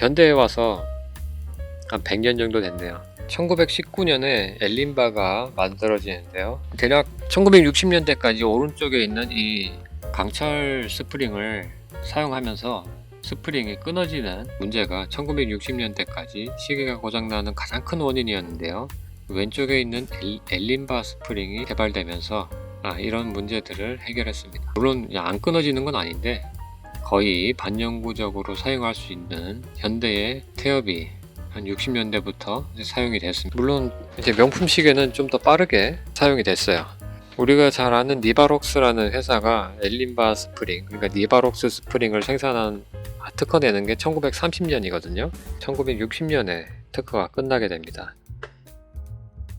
현대에 와서 한 100년 정도 됐네요. 1919년에 엘린바가 만들어지는데요. 대략 1960년대까지 오른쪽에 있는 이 강철 스프링을 사용하면서 스프링이 끊어지는 문제가 1960년대까지 시계가 고장나는 가장 큰 원인이었는데요. 왼쪽에 있는 엘- 엘린바 스프링이 개발되면서 아, 이런 문제들을 해결했습니다. 물론 안 끊어지는 건 아닌데 거의 반영구적으로 사용할 수 있는 현대의 태엽이 한 60년대부터 사용이 됐습니다. 물론 이제 명품 시계는 좀 더 빠르게 사용이 됐어요. 우리가 잘 아는 니바록스라는 회사가 엘린바 스프링, 그러니까 니바록스 스프링을 생산한 아, 특허 내는 게 1930년이거든요. 1960년에 특허가 끝나게 됩니다.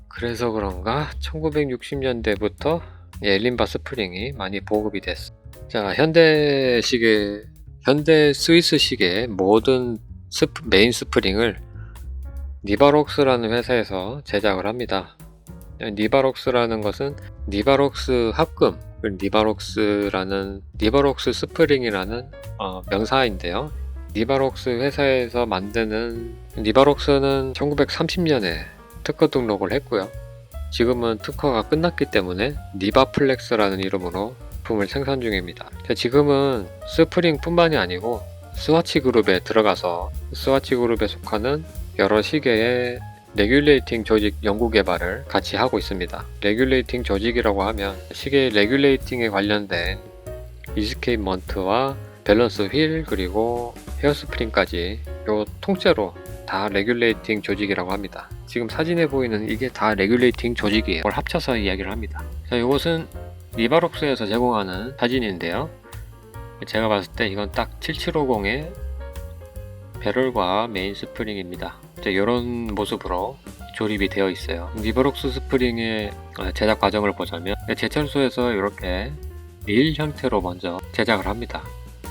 그래서 그런가 1960년대부터 엘린바 스프링이 많이 보급이 됐어. 자, 현대 시계, 현대 스위스 시계 모든 스프- 메인 스프링을 니바록스라는 회사에서 제작을 합니다. 니바록스라는 것은 니바록스 합금, 니바록스라는 니바록스 스프링이라는 어, 명사인데요. 니바록스 회사에서 만드는 니바록스는 1930년에 특허 등록을 했고요. 지금은 특허가 끝났기 때문에 니바플렉스라는 이름으로 품을 생산 중입니다. 자, 지금은 스프링뿐만이 아니고 스와치 그룹에 들어가서 스와치 그룹에 속하는 여러 시계의 레귤레이팅 조직 연구 개발을 같이 하고 있습니다. 레귤레이팅 조직이라고 하면 시계 레귤레이팅에 관련된 이스케이먼트와 밸런스 휠 그리고 헤어스프링까지 요 통째로 다 레귤레이팅 조직이라고 합니다. 지금 사진에 보이는 이게 다 레귤레이팅 조직이에요. 합쳐서 이야기를 합니다. 자, 이것은 리바록스에서 제공하는 사진인데요. 제가 봤을 때 이건 딱 7750의 배럴과 메인 스프링입니다. 이런 모습으로 조립이 되어 있어요. 리버록스 스프링의 어, 제작 과정을 보자면 제철소에서 이렇게 릴 형태로 먼저 제작을 합니다.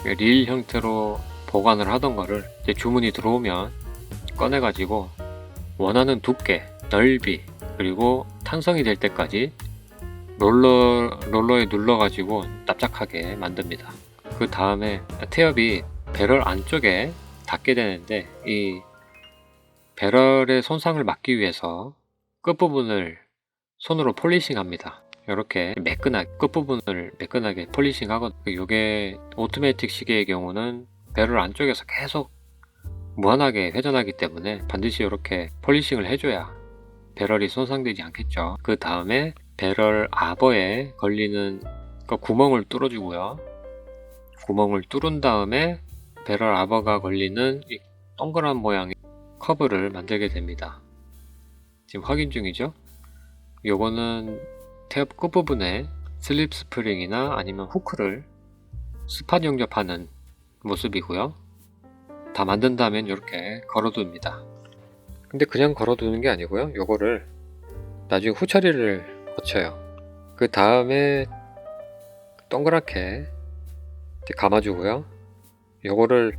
릴 형태로 보관을 하던 거를 주문이 들어오면 꺼내가지고 원하는 두께, 넓이, 그리고 탄성이 될 때까지 롤러, 롤러에 눌러가지고 납작하게 만듭니다. 그 다음에 태엽이 배럴 안쪽에 닿게 되는데 이 배럴의 손상을 막기 위해서 끝부분을 손으로 폴리싱 합니다. 이렇게 매끈하게 끝부분을 매끈하게 폴리싱 하거든요. 이게 오토매틱 시계의 경우는 배럴 안쪽에서 계속 무한하게 회전하기 때문에 반드시 이렇게 폴리싱을 해줘야 배럴이 손상되지 않겠죠. 그 다음에 배럴 아버에 걸리는 그 구멍을 뚫어주고요. 구멍을 뚫은 다음에 배럴 아버가 걸리는 이 동그란 모양의 커브를 만들게 됩니다. 지금 확인 중이죠? 요거는 탭 끝부분에 슬립 스프링이나 아니면 후크를 스팟 용접하는 모습이고요. 다 만든 다음엔 이렇게 걸어둡니다. 근데 그냥 걸어두는 게 아니고요. 요거를 나중에 후처리를 거쳐요. 그 다음에 동그랗게 감아주고요. 요거를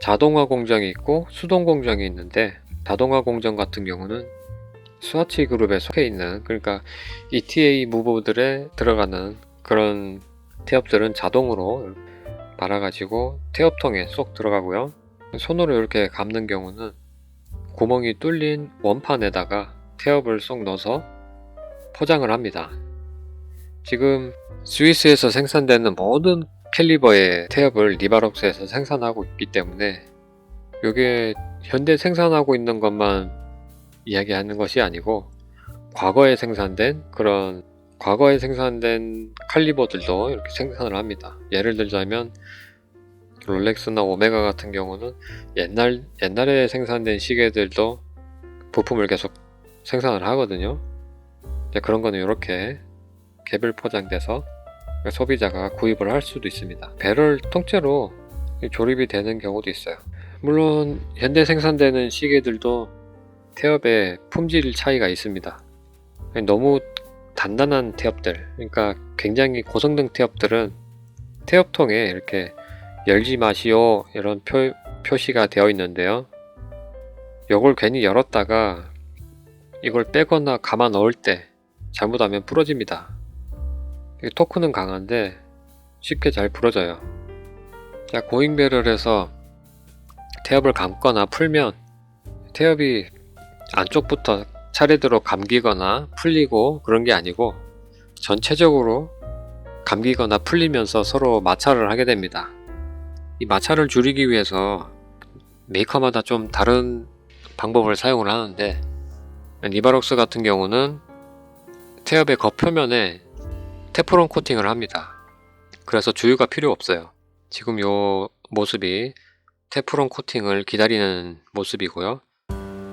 자동화 공정이 있고 수동 공정이 있는데 자동화 공정 같은 경우는 스와치 그룹에 속해 있는 그러니까 ETA 무브들에 들어가는 그런 태엽들은 자동으로 말아가지고 태엽통에 쏙 들어가고요. 손으로 이렇게 감는 경우는 구멍이 뚫린 원판에다가 태엽을 쏙 넣어서 포장을 합니다. 지금 스위스에서 생산되는 모든 캘리버의 태엽을 리바록스에서 생산하고 있기 때문에 이게 현대 생산하고 있는 것만 이야기하는 것이 아니고 과거에 생산된 그런 과거에 생산된 칼리버들도 이렇게 생산을 합니다. 예를 들자면 롤렉스나 오메가 같은 경우는 옛날 옛날에 생산된 시계들도 부품을 계속 생산을 하거든요. 그런 거는 이렇게 개별 포장돼서 소비자가 구입을 할 수도 있습니다. 배럴 통째로 조립이 되는 경우도 있어요. 물론 현대 생산되는 시계들도 태엽의 품질 차이가 있습니다. 너무 단단한 태엽들, 그러니까 굉장히 고성능 태엽들은 태엽통에 이렇게 열지 마시오 이런 표, 표시가 되어 있는데요. 이걸 괜히 열었다가 이걸 빼거나 감아 넣을 때 잘못하면 부러집니다. 이 토크는 강한데 쉽게 잘 부러져요. 자, 고잉 배럴에서 태엽을 감거나 풀면 태엽이 안쪽부터 차례대로 감기거나 풀리고 그런 게 아니고 전체적으로 감기거나 풀리면서 서로 마찰을 하게 됩니다. 이 마찰을 줄이기 위해서 메이커마다 좀 다른 방법을 사용을 하는데 니바록스 같은 경우는 태엽의 겉표면에 테프론 코팅을 합니다. 그래서 주유가 필요 없어요. 지금 요 모습이 테프론 코팅을 기다리는 모습이고요.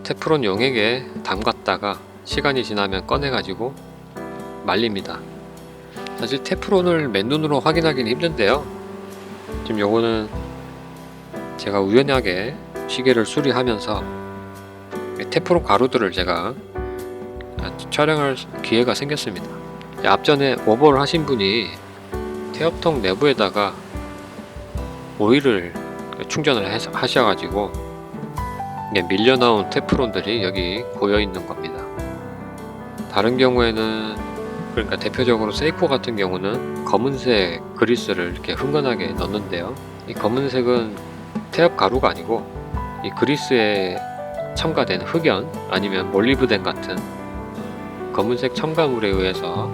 테프론 용액에 담갔다가 시간이 지나면 꺼내가지고 말립니다. 사실 테프론을 맨눈으로 확인하기는 힘든데요. 지금 요거는 제가 우연하게 시계를 수리하면서 테프론 가루들을 제가 촬영할 기회가 생겼습니다. 앞전에 오버를 하신 분이 태엽통 내부에다가 오일을 충전을 해서 하셔가지고 이게 밀려 나온 테프론들이 여기 고여 있는 겁니다. 다른 경우에는 그러니까 대표적으로 세이코 같은 경우는 검은색 그리스를 이렇게 흥건하게 넣는데요. 이 검은색은 태엽 가루가 아니고 이 그리스에 첨가된 흑연 아니면 몰리브덴 같은 검은색 첨가물에 의해서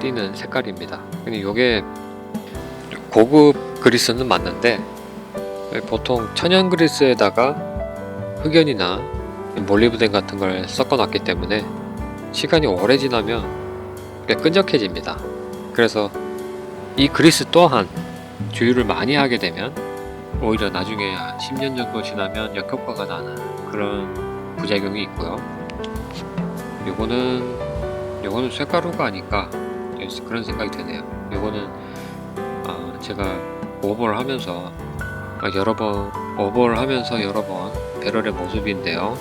띄는 색깔입니다. 근데 이게 고급 그리스는 맞는데 보통 천연 그리스에다가 흑연이나 몰리브덴 같은 걸 섞어 놨기 때문에 시간이 오래 지나면 꽤 끈적해집니다. 그래서 이 그리스 또한 주유를 많이 하게 되면 오히려 나중에 한 10년 정도 지나면 역효과가 나는 그런 부작용이 있고요. 요거는 요거는 쇠가루가 아닐까 그런 생각이 드네요. 요거는 아, 제가 오버를 하면서 아, 여러 번 오버를 하면서 여러 번 배럴의 모습인데요.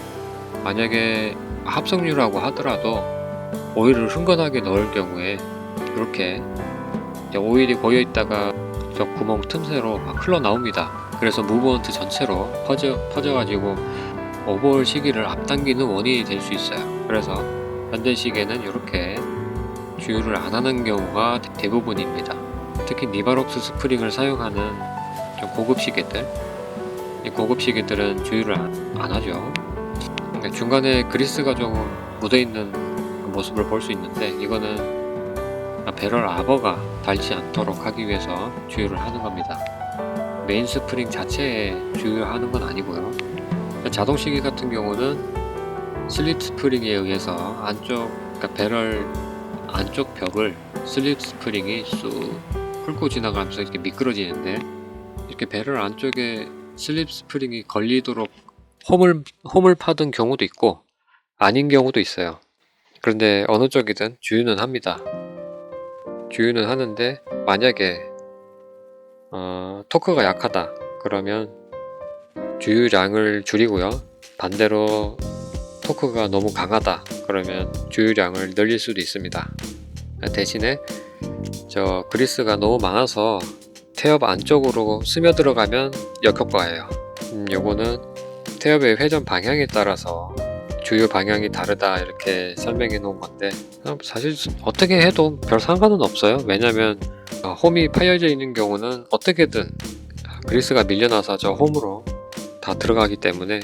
만약에 합성유라고 하더라도 오일을 흥건하게 넣을 경우에 이렇게 오일이 고여 있다가 저 구멍 틈새로 막 흘러나옵니다. 그래서 무브먼트 전체로 퍼져, 퍼져가지고 오버올 시기를 앞당기는 원인이 될 수 있어요. 그래서 현대 시계는 이렇게 주유를 안 하는 경우가 대부분입니다. 특히 니바록스 스프링을 사용하는 좀 고급 시계들, 이 고급 시계들은 주유를 안, 안 하죠. 그러니까 중간에 그리스가 좀 묻어 있는 모습을 볼 수 있는데 이거는 배럴 아버가 닳지 않도록 하기 위해서 주유를 하는 겁니다. 메인 스프링 자체에 주유하는 건 아니고요. 자동 시계 같은 경우는 슬립 스프링에 의해서 안쪽 그러니까 배럴 안쪽 벽을 슬립 스프링이 쑥 훑고 지나가면서 이렇게 미끄러지는데 이렇게 배럴 안쪽에 슬립 스프링이 걸리도록 홈을 홈을 파던 경우도 있고 아닌 경우도 있어요. 그런데 어느 쪽이든 주유는 합니다. 주유는 하는데 만약에 어, 토크가 약하다 그러면 주유량을 줄이고요. 반대로 토크가 너무 강하다 그러면 주유량을 늘릴 수도 있습니다. 대신에 저 그리스가 너무 많아서 태엽 안쪽으로 스며 들어가면 역효과예요. 음, 요거는 태엽의 회전 방향에 따라서 주유 방향이 다르다 이렇게 설명해 놓은 건데 사실 어떻게 해도 별 상관은 없어요. 왜냐면 어, 홈이 파여져 있는 경우는 어떻게든 그리스가 밀려나서 저 홈으로 다 들어가기 때문에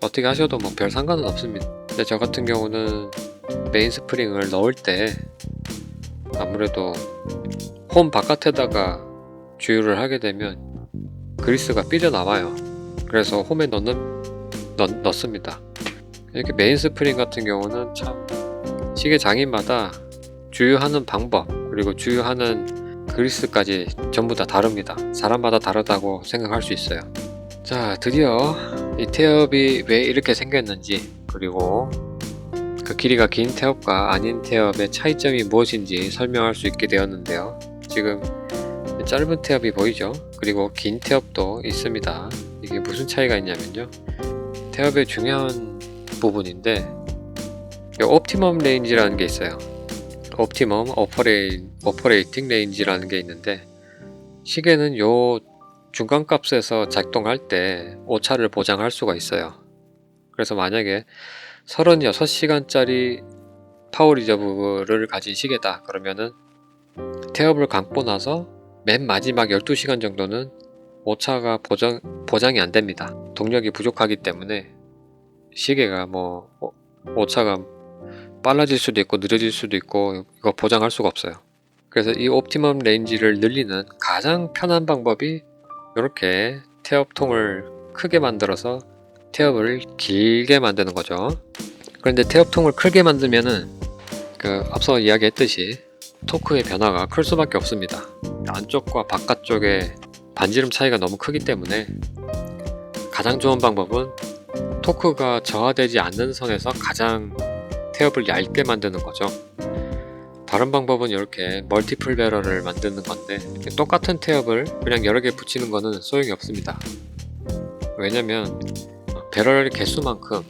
어떻게 하셔도 뭐 별 상관은 없습니다. 근데 저 같은 경우는 메인 스프링을 넣을 때 아무래도 홈 바깥에다가 주유를 하게 되면 그리스가 삐져나와요. 그래서 홈에 넣는 넣, 넣습니다. 이렇게 메인 스프링 같은 경우는 참 시계 장인마다 주유하는 방법 그리고 주유하는 그리스까지 전부 다 다릅니다. 사람마다 다르다고 생각할 수 있어요. 자, 드디어 이 태엽이 왜 이렇게 생겼는지 그리고 그 길이가 긴 태엽과 아닌 태엽의 차이점이 무엇인지 설명할 수 있게 되었는데요. 지금 짧은 태엽이 보이죠? 그리고 긴 태엽도 있습니다. 이게 무슨 차이가 있냐면요. 태엽의 중요한 부분인데 이 옵티멈 레인지라는 게 있어요. 옵티멈 어퍼레이, 어퍼레이팅 레인지라는 게 있는데 시계는 요 중간값에서 작동할 때 오차를 보장할 수가 있어요. 그래서 만약에 36시간짜리 파워 리저브를 가진 시계다 그러면은 태엽을 감고 나서 맨 마지막 12시간 정도는 오차가 보장, 보장이 안 됩니다. 동력이 부족하기 때문에 시계가 뭐 오- 오차가 빨라질 수도 있고 느려질 수도 있고 이거 보장할 수가 없어요. 그래서 이 옵티멈 레인지를 늘리는 가장 편한 방법이 이렇게 태엽통을 크게 만들어서 태엽을 길게 만드는 거죠. 그런데 태엽통을 크게 만들면은 그 앞서 이야기했듯이 토크의 변화가 클 수밖에 없습니다. 안쪽과 바깥쪽의 반지름 차이가 너무 크기 때문에 가장 좋은 방법은 토크가 저하되지 않는 선에서 가장 태엽을 얇게 만드는 거죠. 다른 방법은 이렇게 멀티플 배럴을 만드는 건데 똑같은 태엽을 그냥 여러 개 붙이는 거는 소용이 없습니다. 왜냐면 배럴 개수만큼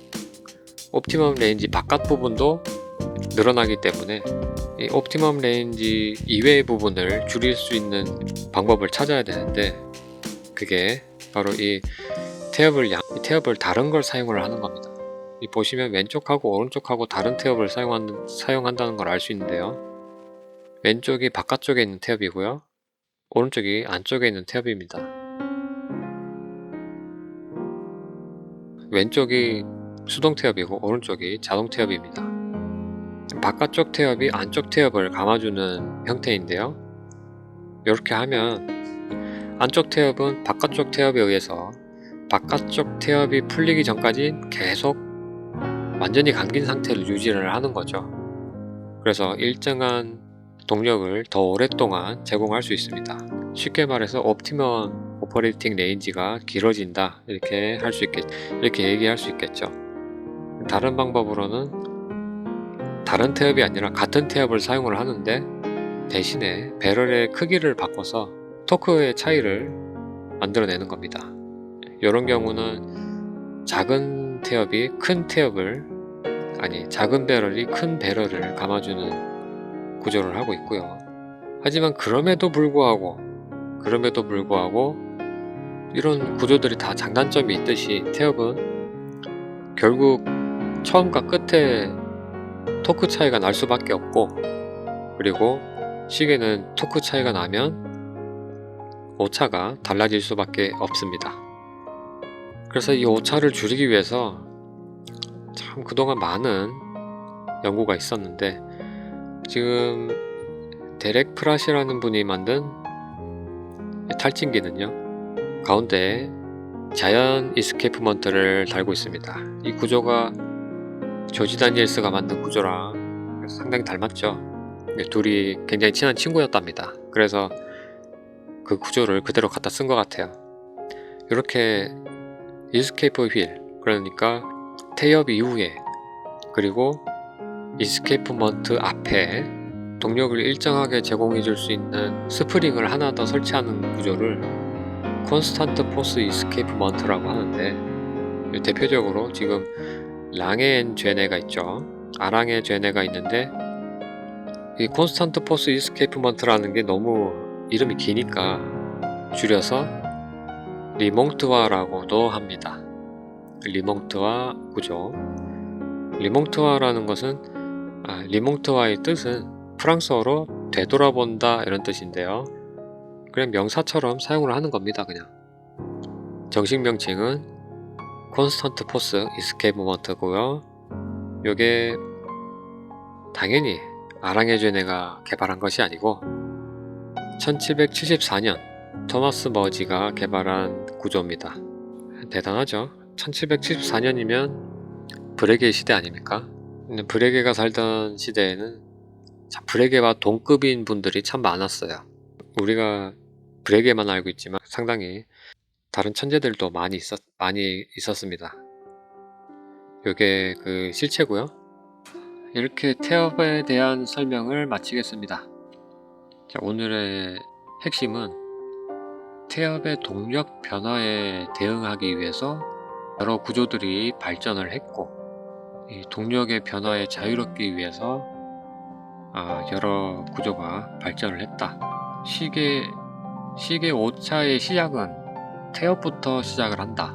옵티멈 레인지 바깥 부분도 늘어나기 때문에 이 옵티멈 레인지 이외의 부분을 줄일 수 있는 방법을 찾아야 되는데 그게 바로 이 태엽을 양, 이 태엽을 다른 걸 사용을 하는 겁니다. 이 보시면 왼쪽하고 오른쪽하고 다른 태엽을 사용한, 사용한다는 걸 알 수 있는데요. 왼쪽이 바깥쪽에 있는 태엽이고요. 오른쪽이 안쪽에 있는 태엽입니다. 왼쪽이 수동 태엽이고 오른쪽이 자동 태엽입니다. 바깥쪽 태엽이 안쪽 태엽을 감아주는 형태인데요. 이렇게 하면 안쪽 태엽은 바깥쪽 태엽에 의해서 바깥쪽 태엽이 풀리기 전까지 계속 완전히 감긴 상태를 유지를 하는 거죠. 그래서 일정한 동력을 더 오랫동안 제공할 수 있습니다. 쉽게 말해서 옵티멈 오퍼레이팅 레인지가 길어진다 이렇게 할 수 있겠 이렇게 얘기할 수 있겠죠. 다른 방법으로는 다른 태엽이 아니라 같은 태엽을 사용을 하는데 대신에 배럴의 크기를 바꿔서 토크의 차이를 만들어내는 겁니다. 이런 경우는 작은 태엽이 큰 태엽을 아니 작은 배럴이 큰 배럴을 감아주는 구조를 하고 있고요. 하지만 그럼에도 불구하고 그럼에도 불구하고 이런 구조들이 다 장단점이 있듯이 태엽은 결국 처음과 끝에 토크 차이가 날 수밖에 없고 그리고 시계는 토크 차이가 나면 오차가 달라질 수밖에 없습니다. 그래서 이 오차를 줄이기 위해서 참 그동안 많은 연구가 있었는데 지금 데렉 프라시라는 분이 만든 탈진기는요 가운데에 자연 이스케이프먼트를 달고 있습니다. 이 구조가 조지 다니엘스가 만든 구조랑 상당히 닮았죠. 네, 둘이 굉장히 친한 친구였답니다. 그래서 그 구조를 그대로 갖다 쓴 것 같아요. 이렇게 이스케이프 휠, 그러니까 태엽 이후에 그리고 이스케이프먼트 앞에 동력을 일정하게 제공해 줄 수 있는 스프링을 하나 더 설치하는 구조를 콘스탄트 포스 이스케이프먼트라고 하는데 대표적으로 지금 랑앤 죄네가 있죠. 아랑의 죄네가 있는데 이 콘스탄트 포스 이스케이프먼트라는 게 너무 이름이 기니까 줄여서 리몽트와라고도 합니다. 리몽트와 구조. 리몽트와라는 것은 아, 리몽트와의 뜻은 프랑스어로 되돌아본다 이런 뜻인데요. 그냥 명사처럼 사용을 하는 겁니다. 그냥 정식 명칭은 콘스턴트 포스 이스케이프 모먼트고요. 요게 당연히 아랑해제네가 개발한 것이 아니고 1774년 토마스 머지가 개발한 구조입니다. 대단하죠. 1774년이면 브레게 시대 아닙니까? 브레게가 살던 시대에는 참 브레게와 동급인 분들이 참 많았어요. 우리가 브레게만 알고 있지만 상당히 다른 천재들도 많이 있었 많이 있었습니다. 요게 그 실체고요. 이렇게 태엽에 대한 설명을 마치겠습니다. 자, 오늘의 핵심은 태엽의 동력 변화에 대응하기 위해서 여러 구조들이 발전을 했고 이 동력의 변화에 자유롭기 위해서 아, 여러 구조가 발전을 했다. 시계 시계 오차의 시작은 태엽부터 시작을 한다.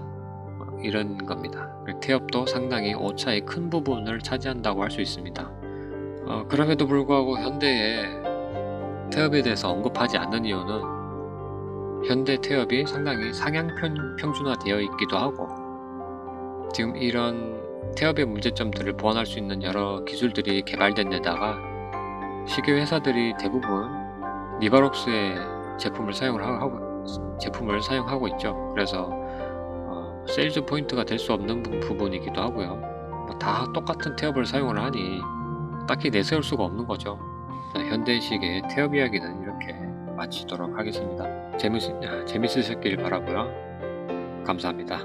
이런 겁니다. 태엽도 상당히 오차의 큰 부분을 차지한다고 할 수 있습니다. 어, 그럼에도 불구하고 현대에 태엽에 대해서 언급하지 않는 이유는 현대 태엽이 상당히 상향 편, 평준화되어 있기도 하고 지금 이런 태엽의 문제점들을 보완할 수 있는 여러 기술들이 개발된 데다가 시계 회사들이 대부분 니바록스의 제품을 사용을 하- 하고 제품을 사용하고 있죠. 그래서 어, 세일즈 포인트가 될 수 없는 부- 부분이기도 하고요. 뭐 다 똑같은 태엽을 사용을 하니 딱히 내세울 수가 없는 거죠. 자, 현대식의 태엽 이야기는 이렇게 마치도록 하겠습니다. 재밌, 재밌으셨길 바라고요. 감사합니다.